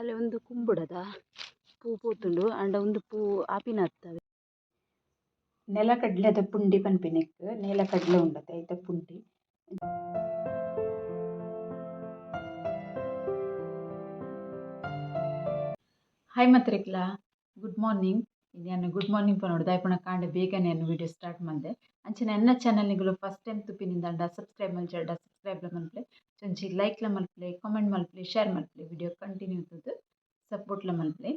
ಅಲ್ಲಿ ಒಂದು ಕುಂಬುಡದ ಪೂ ಪೂತುಂಡು ಆಂಡ ಒಂದು ಪೂ ಆಪಿನ ಅತ್ತವೆ ನೆಲಕಡಲೆದ ಪುಂಡಿ ಪನ್ಪಿನಕ್, ನೆಲಕಡಲೆ ಉಂಡತೆ, ಐತ ಪುಂಡಿ. ಹಾಯ್ ಮತ್ರಿಕ್ಲ ಗುಡ್ ಮಾರ್ನಿಂಗ್ ನಾನು ಗುಡ್ ಮಾರ್ನಿಂಗ್ ಪನೋಡು ದಾಯಪುನ ಕಾಂಡೆ ಬೇಗನೆ ನಾನು ವಿಡಿಯೋ ಸ್ಟಾರ್ಟ್ ಮಾಡಿದೆ. ಅಂಚನೆ ಎನ್ನ ಚಾನೆಲ್ ನಿಗಳು ಫಸ್ಟ್ ಟೈಮ್ ತುಪ್ಪಿನಿಂದ ಸಬ್ಸ್ಕ್ರೈಬ್ ಮಲ್ಚಾಡ ಸಬ್ಸ್ಕ್ರೈಬ್ ಮಲ್ಪಲೆ ಚೊಂಚಿ ಲೈಕ್ಲ ಮಲ್ಪಲೆ ಕಾಮೆಂಟ್ ಮಲ್ಪಲೆ ಶೇರ್ ಮಲ್ಪಲೆ ವಿಡಿಯೋ ಕಂಟಿನ್ಯೂ ಇರ್ತದೆ ಸಪೋರ್ಟ್ಲ ಮಲ್ಪಲೆ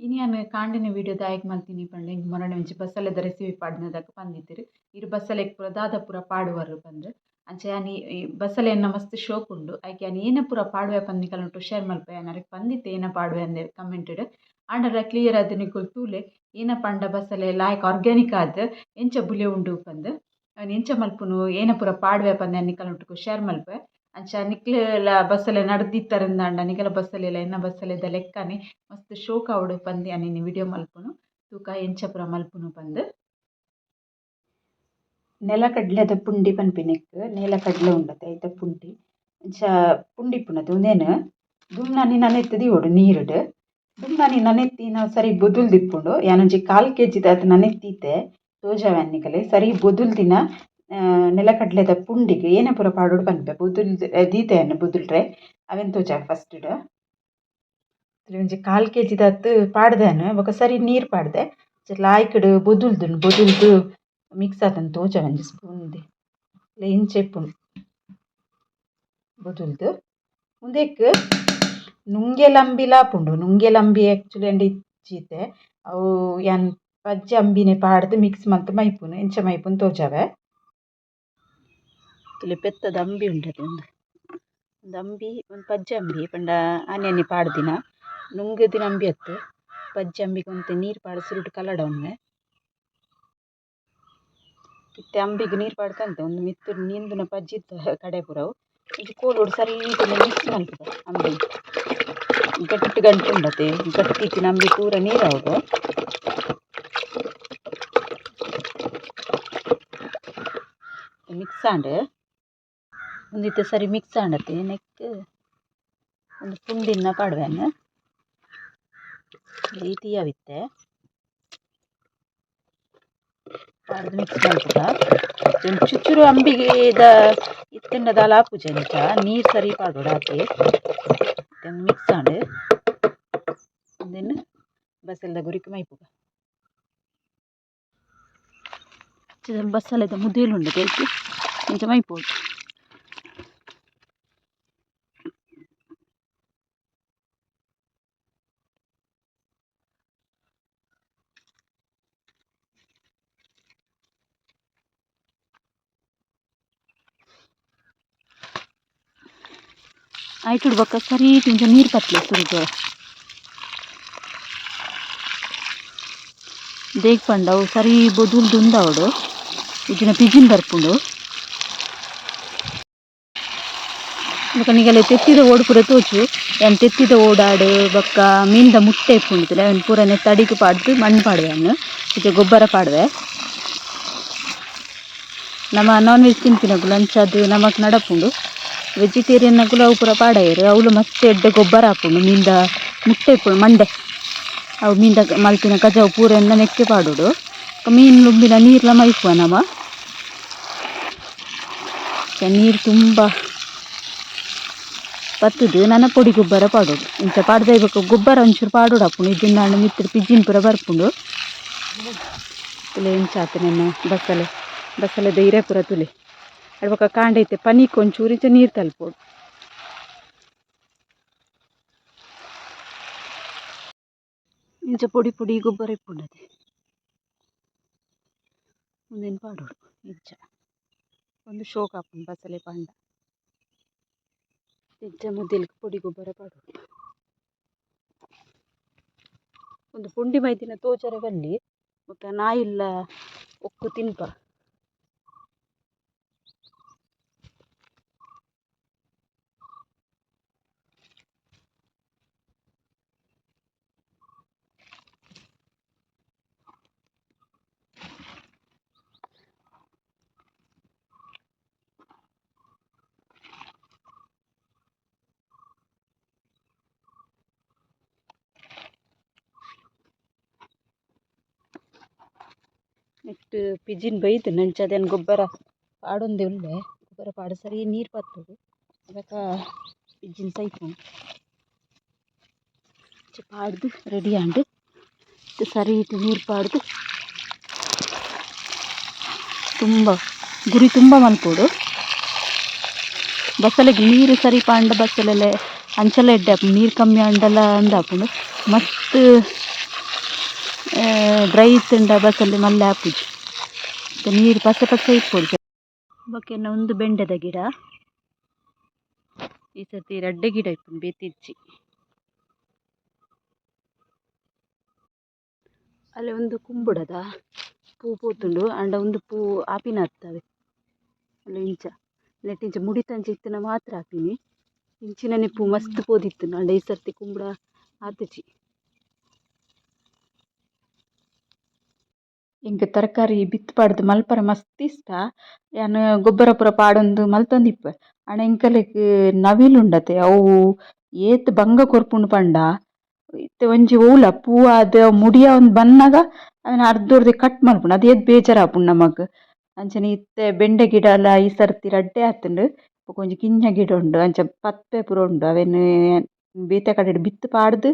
ಇನಿ ನಾನು ಕಾಂಡಿನ ವಿಡಿಯೋ ದಾಯಕ್ ಮಲ್ತೀನಿ ಪಂಡೆ ಇಂಕ್ ಮೊರನೆ ಒಂಜಿ ಬಸ್ಸಲೆದ ರೆಸಿಪಿ ಪಾಡಿನದಾಗ ಬಂದಿದ್ದೀರಿ ಇರು ಬಸ್ಸಲೆಗ್ ಪೂರ ದಾದ ಪೂರ ಪಾಡುವರು ಪಂದ್ ಅಂಚೆ ಯಾನಿ ಬಸ್ಸಲ್ಲಿ ಏನ ಮಸ್ತ್ ಶೋಕ್ ಉಂಡು ಯಾನ್ ಏನ ಪೂರ ಪಾಡುವೆ ಉಂಟು ಶೇರ್ ಮಲ್ಪೆ ಯಾನರೆಗ್ ಪಂದಿತ್ತೆ ಏನ ಪಾಡುವೆ ಅಂದೆ ಕಮೆಂಟೆಡ್ ಆಂಡರ ಕ್ಲಿಯರ್ ಆದ್ ನಿಕುಲು ತೂಲೆ ಏನ ಪಂಡ ಬಸ್ಸಲೆ ಲಾಯ್ಕ್ ಆರ್ಗ್ಯಾನಿಕ್ ಆದ್ ಎಂಚ ಬುಲೆ ಉಂಡು ಪಂದ್ ಎಂಚ ಮಲ್ಪುನು ಏನ ಪೂರ ಪಾಡುವೆ ಪಂದೆ ಉಂಟು ಶೇರ್ ಮಲ್ಪೆ ಅಂಚ ನಿಕ್ಲೆಲ ಬಸ್ಸಲೆ ನಡ್ದಿತ್ತರಂದಾಂಡ ನಿಕಲ ಬಸ್ಸಲೆಲ ಎನ್ನ ಬಸ್ಸಲೆದ ಲೆಕ್ಕನೆ ಮಸ್ತ್ ಶೋಕ ಅವಡು ಪಂದಿ ಅನಿನಿ ವಿಡಿಯೋ ಮಲ್ಪುನು. ತೂಕ ಎಂಚಪುರ ಮಲ್ಪುನು ನೆಲ ನೆಲಕಡ್ಲೆದ ಪುಂಡಿ ಪನ್ಪುನೆಕ್ ನೆಲಕಡ್ಲೆ ಉಂಡತೆ ಐತ ಪುಂಡಿ. ಅಂಚ ಪುಂಡಿ ಇಪ್ಪುನದು ಉಂದೆನ್, ದುಮ್ನನಿ ನನೆತ್ತದಿ ಓಡು ನೀರುಡು. ದುಮ್ನನಿ ನನೆತ್ತಿನ ಸರಿ ಬೊದುಲ್ದಿಪ್ಪುಂಡು ಯಾನೊಂಜಿ ಕಾಲ್ ಕೆಜಿ ಅದು ನನೆತ್ತೀತೆ ತೋಜಾವೆನ್ನಿಕಲೆ ಸರಿ ಬೊದುಲ್ದಿನ ನೆಲಕಡ್ಲೆದ ಪುಂಡಿಗ್ ಏನ ಪೂರ ಪಾಡೊಡು ಪನ್ಪೆ ಬೊದುಲ್ ದೀತೆಯನ್ನು ಬುದುಲ್ರೆ. ಅವೆನ್ ತೋಜ ಫಸ್ಟ್ ಒಂಜಿ ಕಾಲ್ ಕೆಜಿ ದಾತ್ ಪಾಡ್ದೆನ್. ಬೊಕ ಸರಿ ನೀರ್ ಪಾಡ್ದೆ. ಲಾಯ್ಕಡು ಬೊದುಲ್ದುಂಡು, ಬೊದುಲ್ದು ಮಿಕ್ಸ್ ಆತನ್ ತೋಜ ಒಂಜಿ ಸ್ಪೂನ್ದು ಇಂಚೆ ಇಪ್ಪುಂಡು ಬೊದುಲ್ದು. ಉಂದೆಕ್ ನುಂಗೆ ಲಂಬಿಲ ಪುಂಡು. ನುಂಗೆ ಲಂಬಿ ಆ್ಯಕ್ಚುಲಿ ಆಂಡ ಇಜ್ಜಿತೆ. ಅವು ಯಾನ್ ಪಜ್ಜಿ ಅಂಬಿನೆ ಪಾಡ್ದ್ ಮಿಕ್ಸ್ ಮಂತ್ ಮೈಪುನು ಎಂಚ ಮೈಪುನ್ ತೋಜಾವೆ. ತುಲೆ ಪೆತ್ತದ ಅಂಬಿ ಉಂಡತೆ ಒಂದು ಒಂದು ಅಂಬಿ ಒಂದು ಪಜ್ಜಿ ಅಂಬಿ ಪಂಡ ಆನೆ ಆನೆ ಪಾಡ್ದಿನ ನುಂಗುದಿನ ಅಂಬಿ ಅತ್ತು ಪಜ್ಜಿ ಅಂಬಿಗೆ ಒಂತೆ ನೀರು ಪಾಡ್ ಸುರುಟ್ ಕಲಡ ಒಮ್ಮೆ ಇತ್ತೆ ಅಂಬಿಗೆ ನೀರು ಪಾಡ್ಕಂತೆ ಒಂದು ಮಿತ್ತುಡು ನೀಂದುನ ಪಜ್ಜಿ ಇತ್ತ ಕಡೆ ಪೂರವು ಒಂಜಿ ಕೋಲುಡು ಸರೀಟಿನ ಮಿಕ್ಸ್ ಮಲ್ಪುದ ಅಂಬಿ ಗಟ್ಟಿ ಗಂಟು ಉಂಡತೆ ಗಟ್ಟಿ ಇತ್ತಿನ ಅಂಬಿ ಪೂರ ನೀರು ಆವಡು ಮಿಕ್ಸ್ ಆಂಡ್ ಒಂದಿತ್ತೆ ಸರಿ ಮಿಕ್ಸ್ ಆಂಡತೆ ನೆಕ್ಕ್ ಒಂದು ಪುಂಡಿನ ಈ ಅವಿತ್ತೆ ಪಾಡ್ದು ಮಿಕ್ಸ್ ಮಲ್ಪುದ ಒಂದು ಚುಚ್ಚುರು ಅಂಬಿಗೆದ ಇತ್ತೆಂಡ ದಾಲ ಆಪುಜಿ ಅಂಚ ನೀರು ಸರಿ ಪಾಡೋಡು ಆತೆ ಮಿಕ್ಸ್ ಆಂಡ್ ದೆನ್ ಬಸಲ್ದ ಗುರಿಕ್ ಮೈಪುಗ. ಬಸಳೆದ ಮುದ್ದೆಲು ಉಂಡು ಕೇಳ್ತಿ ಇಂಚ ಮೈಪೋಡು ಆಯ್ತು ಬೊಕ್ಕ ಸರಿ ತಿಂಜ ನೀರು ಪತ್ಲೆ ಸುರುಟು ದೇಗ್ ಪಂಡ ಅವು ಸರಿ ಬೊದುಲ್ದು ಉಂಡಾವಡು ಇಜ್ಜಿನ ಪಿಜಿನ್ ಬರ್ಪುಂಡು ಬೊಕ ನಿಗಲ ತೆತ್ತಿದ ಓಡು ಪೂರ ತೋಜು ಏನು ತೆತ್ತಿದ ಓಡಾಡು, ಬೊಕ್ಕ, ಮೀನ್ದ ಮುಟ್ಟೆ ಇಪ್ಪುಂಡು ಪೂರನೆ ಪೂರ ನೆತ್ತ ಪಾಡ್ದು ಮಣ್ಣು ಪಾಡ್ವೆ ಅನ್ನು. ಇದು ಗೊಬ್ಬರ ಪಾಡ್ವೆ. ನಮ್ಮ ನಾನ್ ವೆಜ್ ತಿನ್ಪಿನಕುಲು ಅಂಚಾದ್ ನಮಕ್ ನಡಪುಂಡು. ವೆಜಿಟೇರಿಯನ್ ನಕುಲು ಅವು ಪೂರ ಪಾಡಾಯೆರ್. ಅವ್ಲು ಮಸ್ತ್ ಎಡ್ಡೆ ಗೊಬ್ಬರ ಆಪುಂಡು ಮೀಂದ ಮುಟ್ಟೆ ಇಪ್ಪುಂಡು ಮಂಡೆ. ಅವು ಮೀಂದ ಮಲ್ತಿನ ಕಜಾವು ಪೂರ ಎಂದ ನೆಕ್ಕೆ ಪಾಡೋಡು ಮೀನ್ ಲುಂಬಿನ ನೀರ್ಲ ಮೈಪುವ ನಮ ನೀರು ತುಂಬ ಬತ್ತುದು. ನನ್ನ ಪೊಡಿ ಗೊಬ್ಬರ ಪಾಡೋಡು ಇಂಚ ಪಾಡ್ದೆ ಇವಾಗ ಗೊಬ್ಬರ ಒಂಚೂರು ಪಾಡೋಡು ಆಪುಂಡು ಇದನ್ನ ನಾನು ಮಿತ್ರ ಪಿಜ್ಜಿನ್ ಪೂರ ಬರ್ಪುಂಡು. ತುಲೆ ಇಂಚ ಆತು ನನ್ನ ಬಸಳೆ. ಬಸಳೆದ ಧೈರ್ಯ ಪೂರ ತುಲೆ. ಅಡ್ಬೊಕ ಕಾಂಡ ಐತೆ ಪನಿಕ್ ಒಂಚೂರು ಇಂಚ ನೀರು ತಲ್ಪೋಡು ಇಂಚ ಪೊಡಿ ಪುಡಿ ಗೊಬ್ಬರ ಇಪ್ಪುಂಡದೆ ಮುಂದೇನು ಪಾಡೋಡು ಇಂಚ ಒಂದು ಶೋಕ ಆಪುಂಡು ಬಸಳೆ ಪಾಂಡ. ಇಂಚ ಮುದ್ದಿಲ್ ಪುಡಿ ಗೊಬ್ಬರ ಪಾಡೋಡು ಒಂದು ಪುಂಡಿ ಮೈದಿನ ತೋಜರೆ ಬಲ್ಲಿ ಬೊಕ ನಾಯಿಲ್ಲ ಒಕ್ಕು ತಿನ್ಪ. ನೆಕ್ಸ್ಟ್ ಪಿಜಿನ್ ಬೈದು ನಂಚ ಗೊಬ್ಬರ ಪಾಡೊಂದು ಉಳ್ಳೆ ಗೊಬ್ಬರ ಪಾಡು ಸರಿ ನೀರು ಪತ್ತದು ಅದಕ್ಕೆ ಪಿಜಿನ್ ಸೈತು ಪಾಡ್ದು ರೆಡಿ ಆಂಡು ಸರಿ ಇಟ್ಟು ನೀರು ಪಾಡ್ದು ತುಂಬ ಗುರಿ ತುಂಬ ಮಲ್ಪೋಡು ಬಸ್ಸಲೆಗೆ ನೀರು ಸರಿ ಪಾಂಡ ಬಸ್ಸಲೆಲ್ಲ ಅಂಚಲ ಎಡ್ಡೆ ಆಪುಂಡು ನೀರು ಕಮ್ಮಿ ಆಂಡಲ ಅಂದಾಪುಂಡು ಮಸ್ತ್ ಡ್ರೈ ಇತ್ತುಂಡ ಬಸ್ಸಲ್ಲಿ ಮಲ್ಲೆ ಆಪುಜಿ ಮತ್ತೆ ನೀರು ಪಸ ಪಸ ಇಪ್ಪೊಡು ಬೊಕೆನ ಒಂದು ಬೆಂಡೆದ ಗಿಡ. ಈ ಸರ್ತಿ ರಡ್ಡೆ ಗಿಡ ಇಪ್ಪುಂಡು ಬೇತಿಜ್ಜಿ ಅಲ್ಲಿ ಒಂದು ಕುಂಬುಡದ ಪೂ ಪೂತುಂಡು ಆಂಡ ಒಂದು ಪೂ ಆಪಿನ ಆಗ್ತವೆ ಅಲ್ಲಿ ಇಂಚ. ಇಂಚ ಮುಡಿತಂಚ ಇತ್ತಿನ ಮಾತ್ರ ಆಪಿನಿ ಇಂಚಿನನೆ ಪೂ ಮಸ್ತ್ ಪೋದಿತ್ತು ಆಂಡ ಈ ಸರ್ತಿ ಕುಂಬುಡ ಆತುಜಿ ಇಂಕ ತರಕಾರಿ ಬಿತ್ತು ಮಲ್ಪರೆ ಮಸ್ತ್ ಇಷ್ಟ. ಯಾನ್ ಗೊಬ್ಬರ ಪೂರ ಪಾಡೊಂದು ಮಲ್ತೊಂದಿಪ್ಪೆ. ಆಂಡ ಎಂಕಲೆಗ್ ನವಿಲುಂಡತೆ ಅವು ಏತ್ ಬಂಗ ಕೊರ್ಪುಂಡು ಪಂಡ. ಇತ್ತೆ ಒಂಜಿ ಓವುಲ ಪೂ ಆದ ಮುಡಿಯ ಒಂಜಿ ಬನ್ನಗ ಅವೆನ್ ಅರ್ಧೊರ್ದೆ ಕಟ್ ಮಲ್ಪುಂಡು. ಅದ್ ಏತ್ ಬೇಜಾರಾಪುಂಡು ನಮಕ್. ಅಂಚನೆ ಇತ್ತೆ ಬೆಂಡೆ ಗಿಡಲ ಈ ಸರ್ತಿ ರಡ್ಡೆ ಆತುಂಡು. ಬೊಕ ಒಂಜಿ ಕಿಂಜ ಗಿಡ ಉಂಡು. ಅಂಚ ಪತ್ಪೆ ಪೂರ ಉಂಡು. ಅವೆನ್ ಬೇತೆ ಕಡೆಡ್ ಬಿತ್ತು ಪಾಡ್ದ್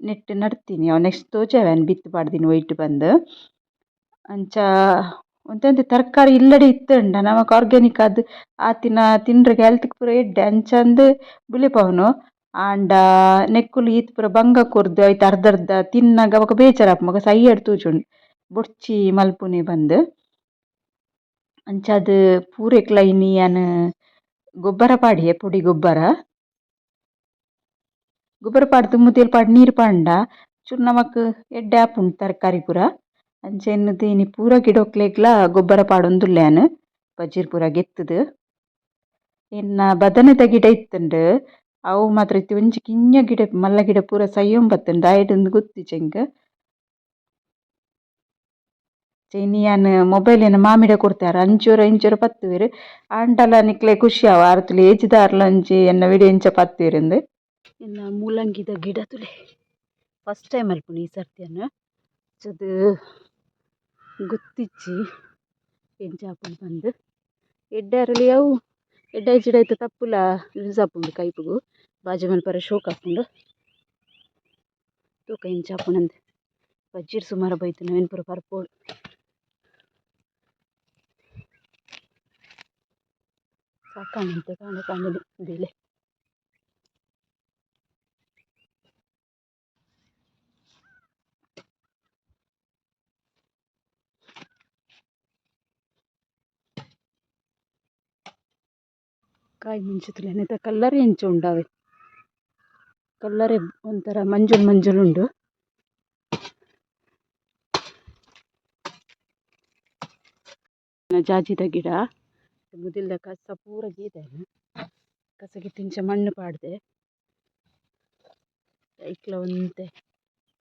ನೆಟ್ಟ್ ನಡ್ತಿನಿ. ಅವು ನೆಕ್ಸ್ಟ್ ತೋಜೆವೆ ಅವೆನ್ ಬಿತ್ತು ಪಾಡ್ದಿನ ಒಯ್ಟ್ ಬಂದ್. ಅಂಚ, ಒಂತೆ ಒಂತೆ ತರಕಾರಿ ಇಲ್ಲಡೆ ಇತ್ತೆಂಡ. ನಮಕ್ ಆರ್ಗ್ಯಾನಿಕ್ ಆದ್ ಆತಿನ ತಿಂಡ್ರೆಗ್ ಹೆಲ್ತ್ಗ್ ಪೂರ ಎಡ್ಡೆ. ಅಂಚಂದ್ ಬುಲಿಪವುನು ಆಂಡ ನೆಕ್ಕುಲು ಈತ್ ಪೂರ ಬಂಗ ಕೊರ್ದು ಐತ ಅರ್ಧ ಅರ್ಧ ತಿನ್ನಗ ಬೊಕ ಬೇಜಾರಾಪುಂಡು ಬೊಕ ಸೈಯಡ್ ತೂಜುಂಡು. ಬೊಡ್ಚಿ ಮಲ್ಪುನೆ ಪಂದ್ ಅಂಚಾದ್ ಪೂರೆಕ್ಲೈನ್ ಯಾನ್ ಗೊಬ್ಬರ ಪಾಡಿಯೆ, ಪುಡಿ ಗೊಬ್ಬರ. ಗೊಬ್ಬರ ಪಾಡ್ ದುಂಬುದೆರ್ ಪಾಡ್ ನೀರ್ ಪಾಂಡ. ಚೂರು ನಮಕ್ ಎಡ್ಡೆ ಆಪುಂಡು ತರಕಾರಿ ಪೂರ. ಅಂಚ ಎನ್ನುದು ಇನಿ ಪೂರ ಗಿಡಕ್ಲೆಗ್ಲ ಗೊಬ್ಬರ ಪಾಡೊಂದುಲ್ಲೆನ್ ಪಜಿರ್ ಪೂರ ಗೆತ್ತುದು. ಎನ್ನ ಬದನೆದ ಗಿಡ ಇತ್ತುಂಡು, ಅವು ಮಾತ್ರ ಇತ್ತೆ. ಒಂಜಿ ಕಿಂಜ ಗಿಡ, ಮಲ್ಲ ಗಿಡ ಪೂರ ಸೈಯೊಂದು ಬತ್ತುಂಡು ದಾಯೆಡ್ ಉಂದು ಗೊತ್ತಿಜ್ಜಿ ಎಂಕ್ ಇನಿ ಯಾನ್ ಮೊಬೈಲ್ ನ್ ಮಾಮಿಡ ಕೊರ್ತಿಯಾರ್ ಅಂಚೂರ ಇಂಚೂರ ಪತ್ತುವೆರ್. ಆಂಡಲ ನಿಕ್ಲೆ ಖುಷಿ ಆವು ಆರ್ ಏಜ್ ದಾರ್ಲ ಒಂಜಿ ಎನ್ನ ವಿಡಿಯೋ ಇಂಚ ಪತ್ತುವೆರ್ ಇಂದ್ ಎನ್ನ ಮೂಲಂಗಿದ ಗಿಡ ತುಲೆ. ಫಸ್ಟ್ ಟೈಮ್ ಅಲ್ಪುನ ಈ ಸರ್ತಿ ಯಾನ್ ಅಂಚದ್ ಗೊತ್ತಿಜ್ಜಿ ಎಂಚ ಆಪುಂಡು ಪಂದ್ ಎಡ್ಡೆರಲಿ ಅವು. ಎಡ್ಡೆ ಐಚಿಡ್ ಐತ ತಪ್ಪುಲ ಯೂಸ್ ಆಪುಂಡು ಕೈಪುಗು ಬಾಜಿ ಮಲ್ಪರೆ ಶೋಕ್ ಆಪುಂಡು ತೂಕ ಎಂಚ ಆಪುಂಡು ಬಜ್ಜಿರ್ ಸುಮಾರು ಬೈತುಂಡು ಅವೆನ್ ಪೂರ ಪರ್ಪೊಡು ಸಾಕಾಂಡುಂಟು ಕಾಂಡೆ ಕಾಂಡೆನೆ ಬೇಲೆ ಕಾಯಿ ಮುಂಚಿತುಲೆ ನೆತ್ತ ಕಲ್ಲರ್ ಎಂಚ ಉಂಡಾವೆ ಕಲ್ಲರೇ ಒಂಥರ ಮಂಜುಲ್ ಮಂಜುಲ್ ಉಂಡು ಜಾಜಿದ ಗಿಡ ಮುದಿಲ್ದ ಕಸ ಪೂರ ಗೀದೆನ್ ಕಸ ಗಿತ್ತಿಂಚ ಮಣ್ಣು ಪಾಡ್ದೆ ಐಕ್ಲ ಒಂತೆ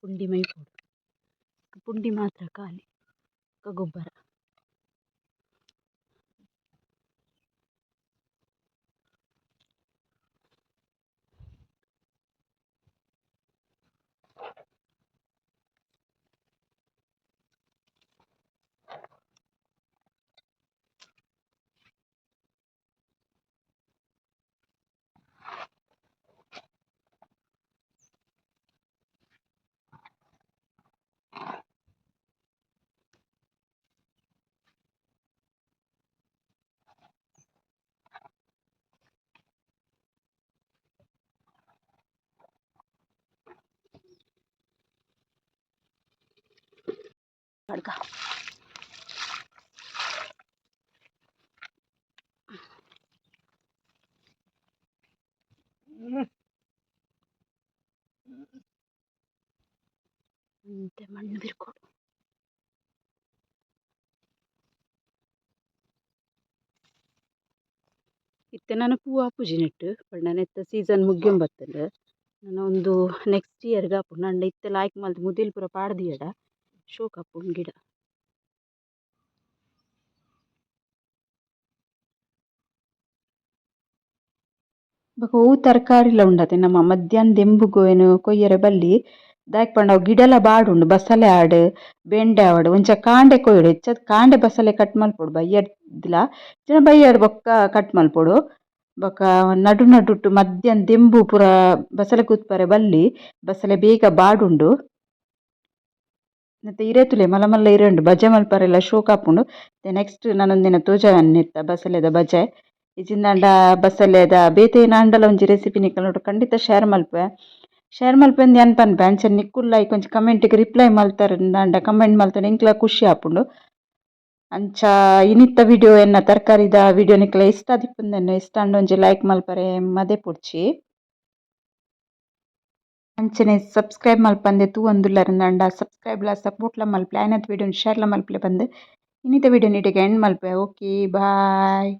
ಪುಂಡಿ ಮೈಪೊಡು ಪುಂಡಿ ಮಾತ್ರ ಖಾಲಿ ಗೊಬ್ಬರ ಖಡ್ಗ ಮತ್ತೆ ಮಣ್ಣು ಬಿರ್ಕೊಡು ಇತ್ತೆ ನಾನು ಪೂವ ಪೂಜೆ ನೆಟ್ಟು, ಬಟ್ ಪಂಡ ಇತ್ತ ಸೀಸನ್ ಮುಗಿಯೊಂದು ಬತ್ತುಂಡು. ನಾನು ಒಂದು ನೆಕ್ಸ್ಟ್ ಇಯರ್ಗೆ ಆಪುಂಡು ನಂಡ ಇತ್ತೆ ಲಾಯ್ಕ್ ಮಲ್ತ್ ಮುದಿಲ್ ಪೂರ ಪಾಡ್ದಿಯಡ. ಶೋಕ್ ಆಪುಂಡು ಗಿಡ. ಬೊಕ ಒವು ತರಕಾರಿಲ ಉಂಡತೆ ನಮ ಮಧ್ಯಾಹ್ನ ದೆಂಬುಗು ಕೊಯ್ಯರೆ ಬಲ್ಲಿ, ದಾಯಕ್ ಪಂಡ ಗಿಡಲ ಬಾಡುಂಡು ಬಸಲೆ ಆಡ್, ಬೆಂಡೆ ಆವಡ್ ಒಂಚ ಕಾಂಡೆ ಕೊಯ್ಯೊಡು ಹೆಚ್ಚತ್ ಕಾಂಡೆ ಬಸಲೆ ಕಟ್ ಮಲ್ಪೊಡು ಬಯ್ಯಡ್ದಿಲ ಇಜ್ಜಿಂಡ ಬಯ್ಯಡ್ ಬೊಕ್ಕ ಕಟ್ ಮಲ್ಪೊಡು ಬೊಕ ನಡು ನಡುಟ್ ಮದ್ಯನ್ ದೆಂಬು ಪೂರ ಬಸಲೆ ಕೂತ್ಪರೆ ಬಲ್ಲಿ ಬಸಲೆ ಬೇಗ ಬಾಡುಂಡು ನೆತ್ತ ಇರೆತ್ತುಲೆ ಮಲ್ಲ ಮಲ್ಲ ಇರೆಂಡು ಬಜೆ ಮಲ್ಪರೆಲ ಶೋಕು ಆಪುಂಡು ನೆಕ್ಸ್ಟ್ ನಾನೊಂದಿನ ಒಂದಿನ ತೋಜಾವೆನ್ನ ಬಸಳೆದ ಬಜೆ. ಇಜಿಂದಾಂಡ ಬಸಳೆದ ಬೇತೆ ನಾಂಡಲ ಒಂಜಿ ರೆಸಿಪಿ ನಿಕಲ್ನೊಟ್ಟು ಖಂಡಿತ ಶೇರ್ ಮಲ್ಪೆ ಶೇರ್ ಮಲ್ಪುವೆಂದು ಯಾನ್ ಪನ್ಪೆ ಅಂಚನೆ ನಿಕ್ಕುಲ್ಲ ಈ ಕೊಂಚ ಕಮೆಂಟ್ಗ್ ರಿಪ್ಲೈ ಮಲ್ತರೆಂದಾಂಡ ಕಮೆಂಟ್ ಮಲ್ತೊಂಡ ಇಂಕ್ಲ ಖುಷಿ ಆಪುಂಡು ಅಂಚ ಇನಿತ್ತ ವಿಡಿಯೋ ಎನ್ನ ತರಕಾರಿದ ವಿಡಿಯೋ ನಿಕ್ಲ ಇಷ್ಟ ಆದಿಪ್ಪುಂದೆನ್ ಇಷ್ಟ ಆಂಡ ಒಂಜಿ ಲೈಕ್ ಮಲ್ಪರೆ, ಮದೆ ಪುಡ್ಚಿ. ಅಂಚನೆ ಸಬ್ಸ್ಕ್ರೈಬ್ ಮಲ್ಪಂದೆ ತೂವೊಂದುಲ್ಲೆರ್ ಸಬ್ಸ್ಕ್ರೈಬ್ಲ ಸಪೋರ್ಟ್ಲ ಮಲ್ಪಲೆ ಐನತ್ ಶೇರ್ ಲ ಮಲ್ಪಲೆ ಪಂದ್ ಇನ್ನಿತ ವೀಡಿಯೋ ನಿಡೆಗೆ ಎಂಡ್ ಮಲ್ಪೆ. Okay bye